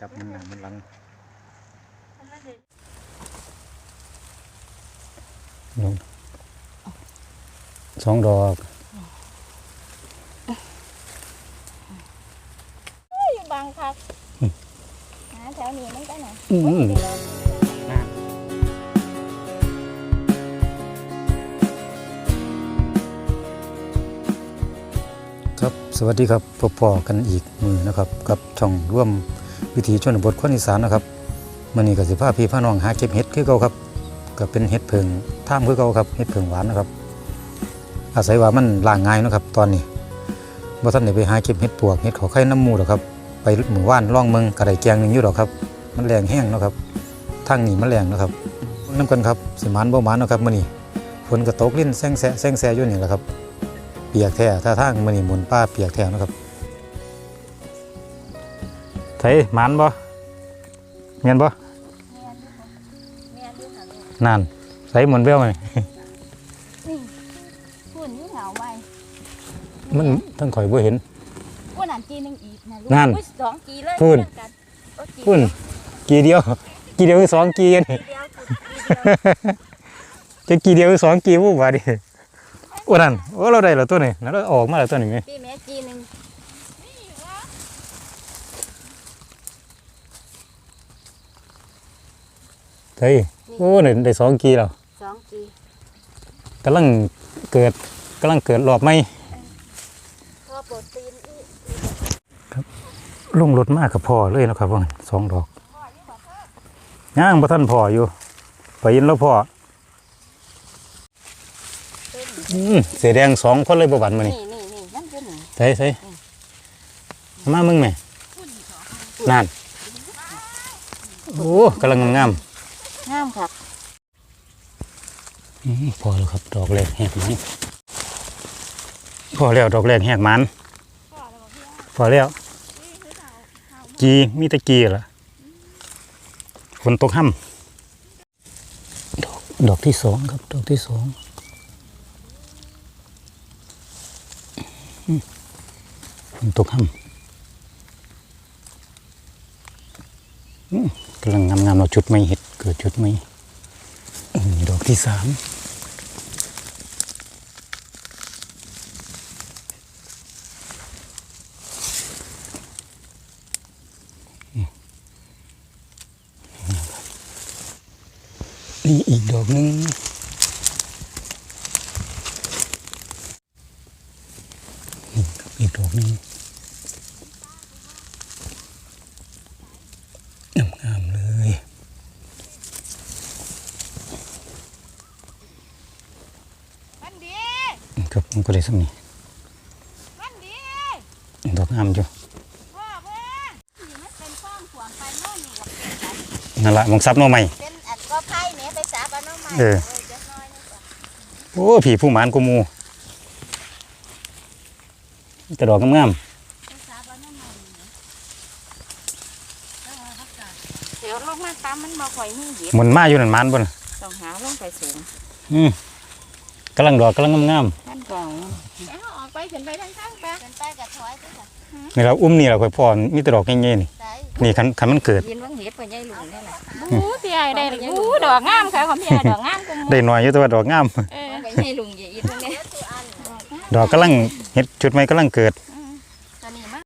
จับมันหนังมันหลังลงสองดอกอยู่บางครับอืมหาแถวนี้มันก็ไหนอืมครับสวัสดีครับพบพอกันอีกมือนะครับ กับช่องร่วม วิถีชนบทคนอีสานนะครับมันนี้ก็สิพาพี่พาน้องหาเก็บเห็ดคือเก่าครับก็เป็นเห็ดเพิงท่ามคือเก่าครับเห็ดเพิงหวานนะครับ อาศัยว่ามันล่างง่ายนะครับตอนนี้บ่ทันได้ไปหาเก็บเห็ดปวกเห็ดขอไข่น้ำมูหรอกครับไปหมู่บ้านล่องเมืองกระไดแกงหนึ่งอยู่หรอกครับ มันแรงแห้งนะครับทางนี้มันแรงนะครับน้ำกันครับสิมานบ่มานนะครับมื้อนี้ฝนก็ตกลิ้นแซงแซะแซงแซะอยู่นี่แหละครับ เปียกแท้ถ้าทางมื้อนี้หมุนป้าเปียกแท้นะครับ ไทหมานบ่ม่นบ่เมียดูเมียดูหาลูกนั่นใส่หมุนเบี้ยวมานี่นี่คุณอยู่เหงาไว้มันทั้งข่อยบ่เห็นกูนั่นจีนึงอีกนะนั่นสองจีเลยพูนเท่ากันโอ้จีพุ่นกีเดียวกีเดียวคือสองกีนี่จีเดียวจีเดียวจะกีเดียวคือสองกีบ่ว่าดิโอ้นั่นโอ้เราได้แล้วตัวนี้นั่นเราออกมาแล้วตัวนี้แม่พี่แม่จีนึง เฮ้ยโอ้ได้ได้สองกีแล้วสองจีกำลังเกิดกำลังเกิดรอบไหมพอโปรตีนอีกลงรถมากกับพ่อเลยนะครับว่างั้นสองดอกย่างพระท่านพ่ออยู่ไปยินแล้วพ่ออืมเสียแดงสองคนเลยประวันมานี่นี่นี่นี่นั่นคือหนึ่งใส่ใส่มามึงแม่นั่นโอ้กำลังงามงาม ครับอพอแล้วครับ ดอกแรกแหกมันพอแล้วดอกแรกแหกมันพอแล้วกีมีต่กีเหรอฝนตกห้ำดอกดอกที่สองครับ ดอกที่สองอืมฝนตกห้ำอืมกำลังงามๆเราจุดไม่เห็ด เกิดจุดไม่อืมดอกที่สามนี่อีกดอกหนึงนี่อีกดอกนึงามๆเลย มันดี ครับผม ก็เลยสักนี้มันดีดอกงามอยู่พ่อเพื่อนนี่มันเป็นฟ้องขวางไปโน่นนี่กับเป็นสันนั่นละมองซับหน้อใหม่เป็นอันก็ไผ่เนี่ยไปจับเอาน้องใหม่เออจะน้อยนึงก่อนโอ้ผีผู้หมานกูมูแต่ดอกงามไปจับเอาน้องใหม่เนี่ยเดี๋ยวลงมาตามมันบ่ค่อยมีเห็ดๆหมุนมาอยู่นั่นหมานบนต้องหาลงไปสูงอืม กำลังดอกกำลังงามนั่นก่อนเอาออกไปขึ้นไปทางข้างไปขึ้นไปกับถอยไปค่ะๆนี่เราอุ้มนี่เราค่อยพอมีแต่ดอกง่ายๆนี่ใส่นี่คันคันมันเกิด ยินว่างเห็ดไปยายหลุงนี่แหละบูพี่ไอ้ได้เลยบูดอกงามค่ะของพี่ไอ้ดอกงามกูมูได้หน่อยอยู่แต่ว่าดอกงาม เออไปยายหลุงอย่าอีตรงนี้ดอกกำลังเห็ดชุดใหม่กำลังเกิด ตอนนี้มั้ง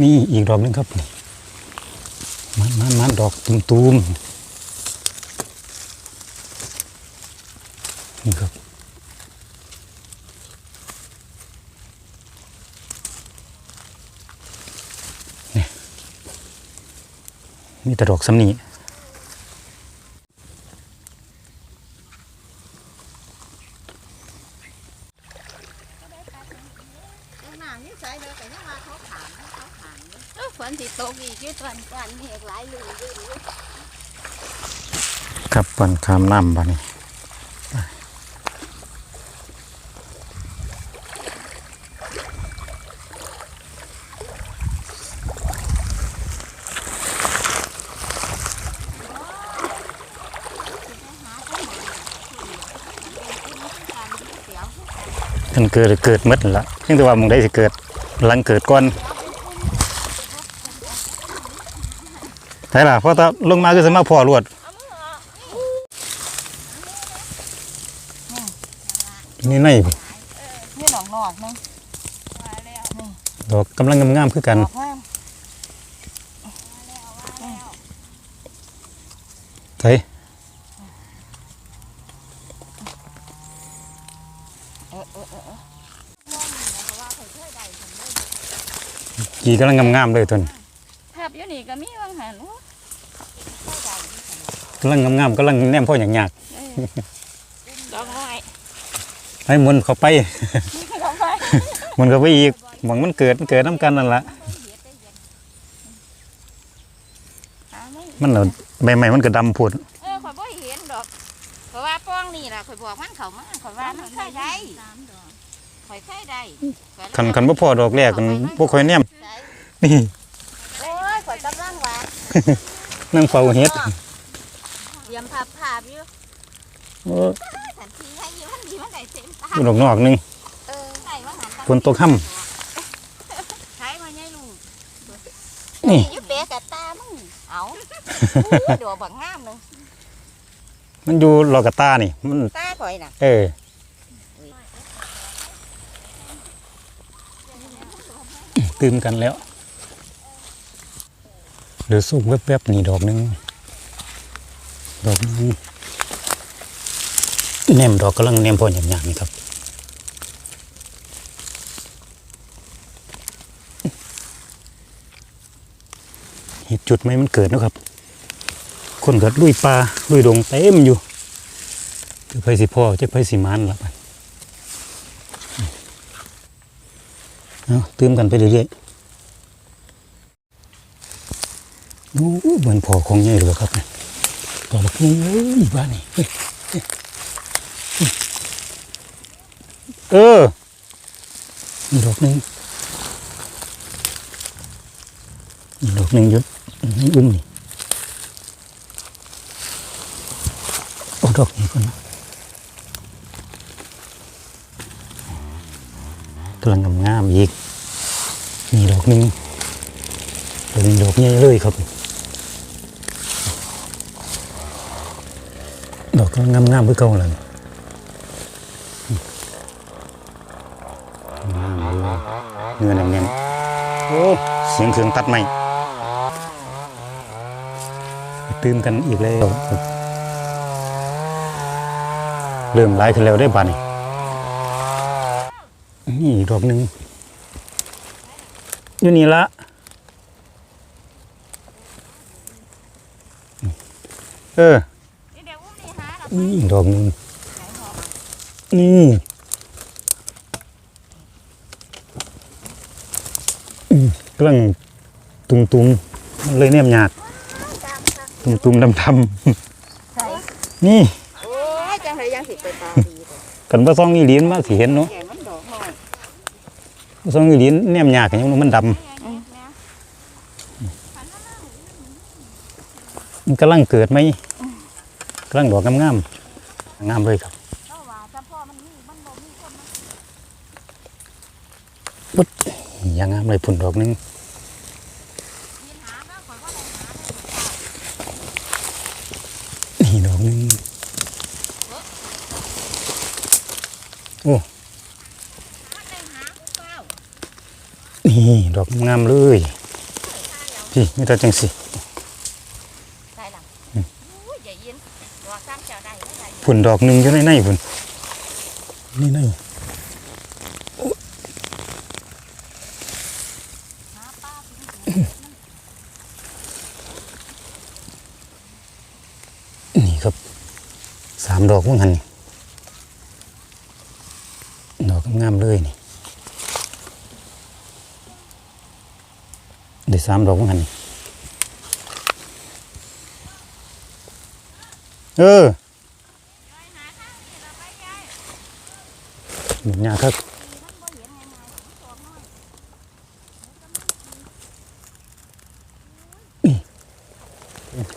นี่อีกดอกหนึงครับมันมันมันดอกตูมๆนี่ครับนี่มีแต่ดอกสำนี หนังนี่ใส่เลยแต่ยังมาเขาขานเขาขานฝนสิตกอีกยี่ตอนกันเห กหลายลูกอยู่ครับปันคามน้ำบานี้ มันเกิดเกิดหมดนั่นละเพียงแต่ว่ามึงได้สิเกิดหลังเกิดก่อนใช่ล่ะเพราะถ้าลงมาก็จะมาพอรวดเอามือออกนี่ในพุ่นนี่ดอกนอกนึงมาแล้วดอกกำลังงามๆคือกันดอกงาม ใช่ เออเออเออ กี่กำลังงามๆเลยต้นภาพอยู่นี่ก็มีบางหันโอ้กำลังงามๆกำลังแนมพ่ออย่างยากดอกน้อยให้หมุนเข้าไปดอกไม้หมุนเข้าไปอีกหวังมันเกิดมันเกิดน้ำกันนั่นละหาไม่มันเอาใบใหม่มันก็ดำพูดเออข่อยบ่เห็นดอกเพราะว่าป้องนี่ล่ะข่อยบอกมันเข้ามาข่อยว่ามันเคยได้ ข่อยเคยได้คันคันบ่พอดอกแรกกันบ่ค่อยแนมนี่โอ้ยข่อยกำลังว่านั่งเฝ้าเฮ็ดเตรียมภาพภาพอยู่โอ้สันทีให้อยู่มันดีมันได้เต็มตาอยู่ดอกนอกหนึงเออใส่ว่าหันฝนตกค่ใช้มาใหญ่ลูกนี่อยู่เป๊ะกับตามึงเอาดอกบักงามนึงมันอยู่รอกระตานี่มันตาข่อยน่ะเออ ตื่มกันแล้วเหลือสุกแวบๆนี่ดอกหนึงดอกนึงแนมดอกกำลังแนมพออย่างๆนี่ครับเห็ดจุดไหมมันเกิดนะครับ คนเกิดลุยปลาลุยดงเต็มอยู่จะไปสิพ่อจะไปสิมันละไป เอาตื่มกันไปเรื่อยๆดูเหมือนพอของใหญ่เลยครับเนี่ยต่อละพุ่งเอ้ยบ้านนี่เออนี่ดอกหนึ่งนี่ดอกหนึ่งอยุดอุ้มนี่โอ้ดอกนี้ก่อนนะ กำลังงามๆอีกมีดอกหนึ่งดอกนี้ดอกใหญ่เลยครับ ดอกกำลังงามๆเพื่อเก่าเลยเนื้อแน่นๆโอ้เสียงเครื่องตัดใหม่ตื่มกันอีกแล้ว เริ่มไล่ขึ้นแล้วได้บานี่ นี่อีกดอกหนึ่งอยู่นี่ละเออเดี๋ยวอุ้มนี่หาดอกนี่อีกดอกหนึ่งนี่อืมกำลังตุงตุงๆมันเลยเนี่ยมหยาดตามค่ะตุงตุงๆดำดใช่ำนี่โอ้ยจังไรยังสิไปตาดีเลยกันว่าซองอีหลีนมาสิเห็นเนาะ ใหญ่มันดอกน้อย บ่ซองอีหลีนเนี่ยมหยากอย่างมันดำมันกำลังเกิดไหมกำลังดอกงามๆงามเลยครับเพราะว่าถ้าพ่อมันมีมันบ่มีคนมาอย่างงามเลยผุนดอกหนึง ยืนหาแล้วข่อยว่าได้หาได้ นี่ดอกหนึงโอ้ ได้หาเปล่า นี่ ดอกงามเลยพี่ไม่ต้องจังสิได้หลังอุ้ยใหญ่ยินดอกสร้างเจ้าได้ไม่ได้ผุนดอกหนึงอยู่ในในผุนนี่ในหาป้าพี่นี่ครับสามดอกมั้งหันนี่ดอกงามๆเลยนี่ ได้สามดอกมั้งหันเออหนยาครับ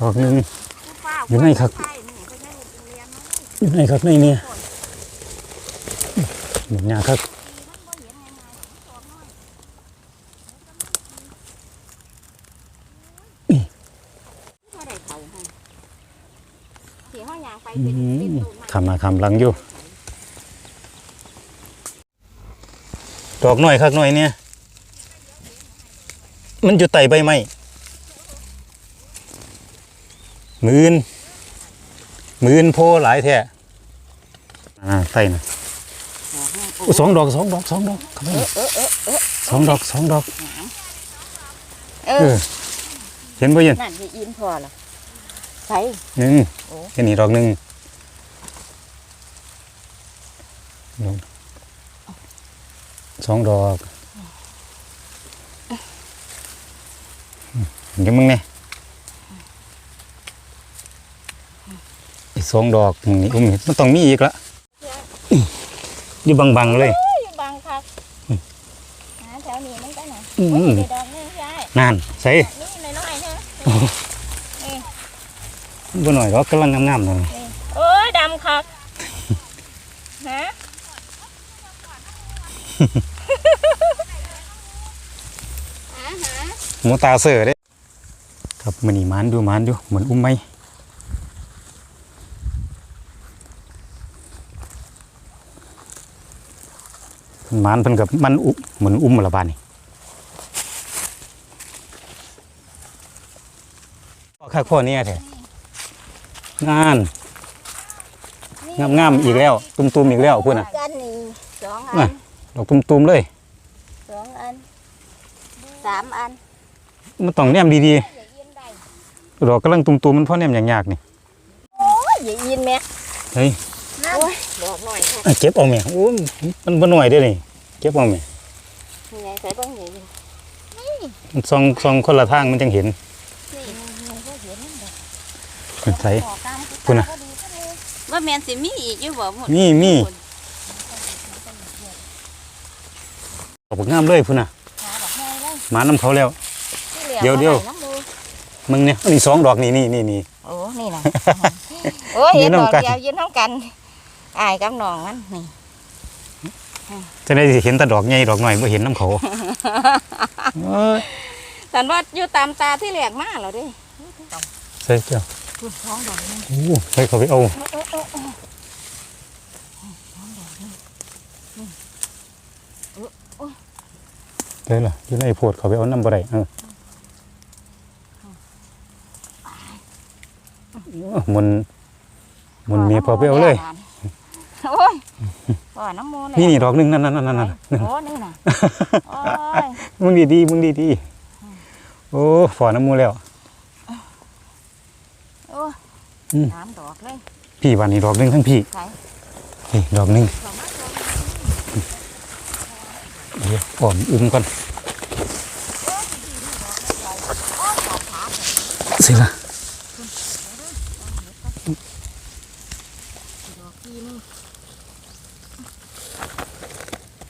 ดอกหนึ่งอยู่ไหนครับอยู่ไหนครับในเนี่ยหนยาครับ ที่ห้อยางไป อื เป็นเป็น มตูดคำมาคำหลังอยู่ดอกหน่อยคักหน่อยเนี่ย มันอยู่ไต่ใบไม้มือนมือนโพหลายแท้อ่าไต่นะอุ๊ยสองดอกสองดอกสองดอกเข้าไปนี่เออเออเออสองดอกสองดอกเอเอออเห็นบ่เย็นนั่นที่อินพอละใส่หนึ่งโอ้เห็นนี่ดอกหนึ่งดอก สองดอกเดี๋ยวมึงเนี่ยอีกสองดอกมึงนี่อุ้มนี่มันต้องมีอีกละอยู่บังๆเลยเอ้ยอยู่บางคักหาแถวนี้มันก็ไหนอืมโอ้ยได้ดอกนึงใช่นานใส่นี่น้อยๆนะบ่หน่อยก็กำลังงามๆหน่อยโอ้ยดำคักฮะ หาหาหมูตาเสือเด้ครับมันนี่หมันดูหมันดูเหมือนอุ้มไหมหมันเพิ่นกับมันอุเหมือนอุ้มละบาดนี่ข้าข้อเนี้แท้งานงามงามๆอีกแล้ว ตุ่มๆอีกแล้วพุ่นน่ะกันนี่สองอัน่ะน ดอกตุ่มๆเลยสองอันสามอันมันต้องแนมดีอย่ายินได้ๆดอกกำลังตุ่มๆมันเพราะแนมอย่างยากนี่โอ้ยอย่ายินแม่เฮ้ยโอ้ยบอกหน่อยค่ะอะเก็บเอาแม่โอ้ยมันบ่หน่อยเด้อนี่เก็บเอาแม่ยังไงใส่เบ้างอย่ายินมันส่องส่องคนละทางมันจังเห็นนี่มันก็เห็นนั่นแหละเป็นไสขอตามพุ่นน่ะว่าแมนสิมีอีกอยู่บ่หมดมีมีดอก บักงามเลยพุ่นน่ะหาดอกไม้เลยหมาน้ำเขาแล้วที่หลือเดี๋ยวเดี๋ยวอาไน้ำมือมึงเนี่ยอันนี้สองดอกนี่นี่นี่นี่โอ้นี่นะโอ้ยยืเห็นนดอกนำกันเดียวยืนทั้งกันอายกับน้องมันนี่จะได้สิเห็นแต่ดอกใหญ่ดอกหน่อยบ่เห็นน้ำเขาเอ้ยสันว่าอยู่ตามตาที่แหลกมาแล้วเดิใส่เจ้าคุณท้องดอกนี่โอ้ใส่เขาไปเอา เออเออเออ ได้ล่ะอยู่ในโพดเขาไปเอาน้ำบ่ได้เออหมันมันมีพอไปเอาเลยโอ้ยบ่อน้ำมูเลยนี่นี่ดอกหนึงนั่นนั่นนั่นนั่นนั่นโอ้นี่น่ะโอ้ยมึงดีดีๆมึงดีดีๆโอ้ฝอน้ำมูแล้วโอ้ยอืมน้ำดอกเลยพี่วันนี้ดอกหนึงทั้งพี่ใส่นี่ดอกหนึงสองมาสอง เดี๋ยวอ่อมอุ้มก่อนสิละดอกกีนึง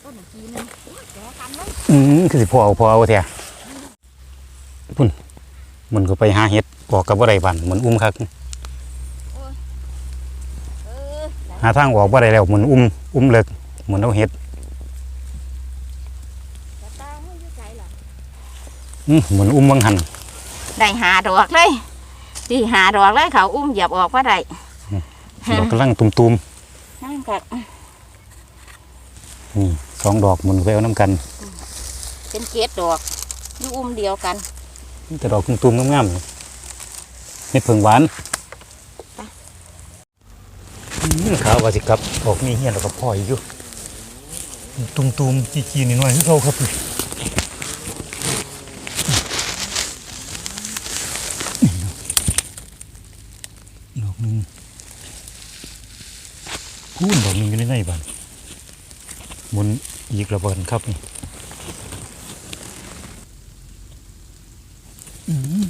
ต้นกีนึงโอ้ยแกกันเลยอืมคือสิพอเอาพอเอาแท้พุ่นมันก็ไปหาเห็ดออกกับบ่ได้บันเหมือนอุ้มคักหาทางออกบ่าได้แล้วเหมือนอุ้มอุ้มเลิกเหมือนเอาเห็ด จะตามให้อยู่ใจล่ะ อืม เหมือนอุ้มบังหันได้หาดอกเลยที่หาดอกเลยเขาอุ้มเหยียบออกว่าได้ดอกกำลังตุ่มนั่นก็ๆนี่สองดอกหมุนไปเอาน้ำกัน เป็นเกศดอกอยู่อุ้มเดียวกันมีแต่ดอกตุ่มๆงามๆนี่เห็ดเผิงหวานอืมขาวว่าสิครับออกมีเฮียนแล้วก็พ่ออีกอยู่ตุ่มๆจีๆนิดหน่อยคือเขาครับดอกหนึง พูนดอกหนึงอยู่ในในบ้านมุนอีกระเบิดครับนี่อืม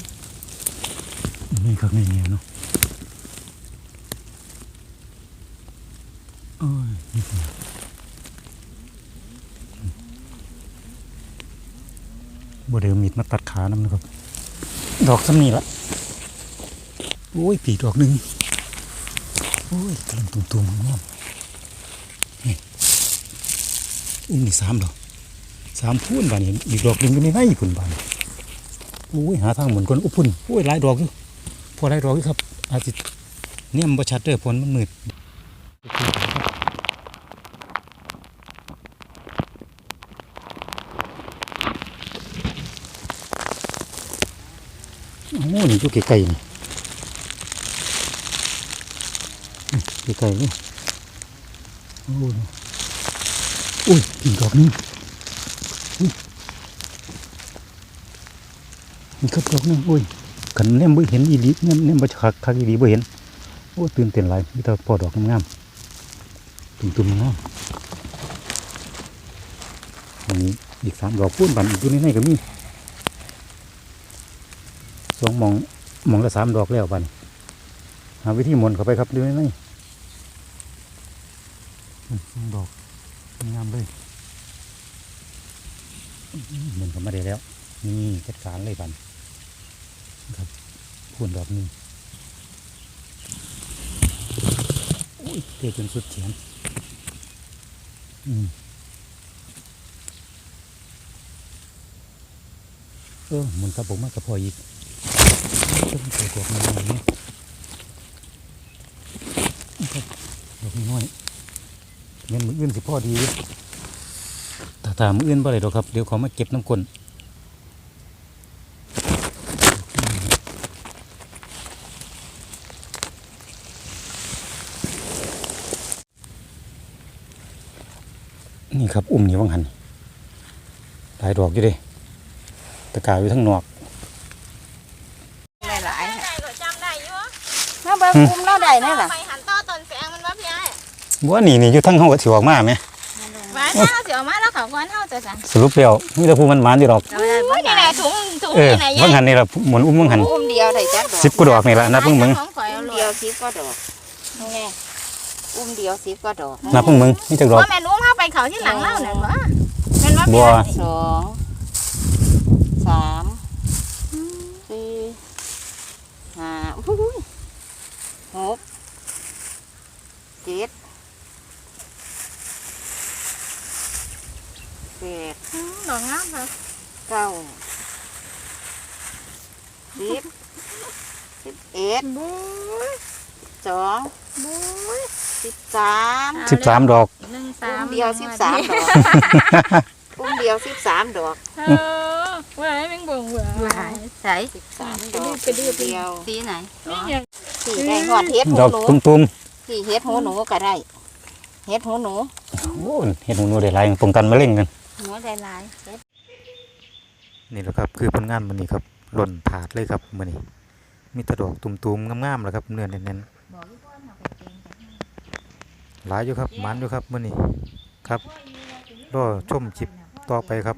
นี่ครับนี่เนี่ยเนาะโอ้ยนี่บ่เดี๋ยวมีดมาตัดขาน้ำนะครับ ดอกซ้ำนี่ละโอ้ยปีดอกหนึ่ง โอ้ยกำลังตุ่มๆงอมนี่อุ้มนี่สามดอกสามพูนบานนี้อีกดอกหนึ่งก็ไม่ไหวพุ่นบานโอ้ยหาทางเหมือนคนอุบพุ่นโอ้ยหลายดอกอยู่พอหลายดอกอยู่ครับ อาจจะเนี่ยมันบ่ชัดเด้อฝนมันมืดโอ้นี่อยู่ไกลๆนี่อื้อ ไกลๆนี่โอ้นี่อุ้ยอีกดอกนึงอุ้ยนี่ครับดอกนึงอุ้ยกันแนมบ่เห็นอีหลีแนมแนมบ่คักคักอีหลีบ่เห็นโอ้ตื่นเต้นหลายมีแต่พอดอกงามๆตุ่มๆงามอันนี้อีกสามดอกพูนบันอยู่ในในก็มีสองมองมองละสามดอกแล้วบันหาวิธีมนเข้าไปครับดูในในอืมดอกงามเลยอื มหมนเข้าได้แล้ว นี่จัดการเลยบันครับพูนดอกหนึงอุ้ยเตะจนสุดแขนอืมเออมันกระผมมากกระพออีกต้องใส่กรอกน้อยเนี่ยครับดอกน้อยเงินมืออื่นสิพ่อดีแต่ตามมืออื่นบ่ได้ดอกครับ เดี๋ยวเขามาเก็บน้ำกลน นี่ครับ อุ้มนี่ว่างหันหลายดอกอยู่เด้ตะกร้าอยู่ทั้งนอกหลายได้ก็จำได้อยู่ๆมาเบิ่งอุ้มเราได้นี่ล่ะไปหันต่อต้นแสงมันว่าพี่ไอ้ว่านี่นี่อยู่ทั้งห้องก็ถือออกมาไหมหวานถ้าเสียวมาแล้วเขาก้อนเท่าจะสั่งสรุปแล้วมีแต่ผู้มันหมานอยู่ดอกอุ้ยนี่แหละถุงถุงเออนี่ไหนว่างหันนี่ละหมุนอุ้มว่างหันอุ้มเดียวได้จักดอกสิบกว่าดอกนี่ละนับเพิ่งมึงของข่อยอุ้เอามเลเดียยวสิบก็ดอกนี่ไงอุ้มเดียวสิบก็ดอกนับเพิ่งมึงนี่จักดอกว่าแม่นุ่ม เข้าไปเขาที่หลังเล่าเนี่ยบ่เป็นว่าบัพี่วไอ้สองสามสี่ห้าอุ้ยหกเจ็ดแปดอืมดอกงามค่ะเก้าสิบสิบเอ็ดบุ้ยสองบุ้ย สิบสามสิบสามดอก หนึ่งสาอุ้มมเดียวสิบสามดอกอุ้มเดียวสิบสามดอกเออว่าให้เป็นบ่งเบื่อใส่สิบสามดอกอุ้มเดียวสีไหนนี่นี่ยังสี่ได้หอดเฮ็ดหูดอกหนูตุ่มสี่เฮ็ดหูหนูก็ได้เฮ็ดหูหนูๆโอ้ยเห็ดหนูได้หลายตรงกันมาเล่งกัน หัวได้หลายเฮ็ดนี่แหละครับคือผลงานมันนี้ครับหล่นถาดเลยครับมันนี้มีแตะดอกตุ่มๆงามๆแหละครับเนื้อแน่นๆ หลายอยู่ครับหมันอยู่ครับมื่อนี้ครับรอชมจิบต่อไปครับ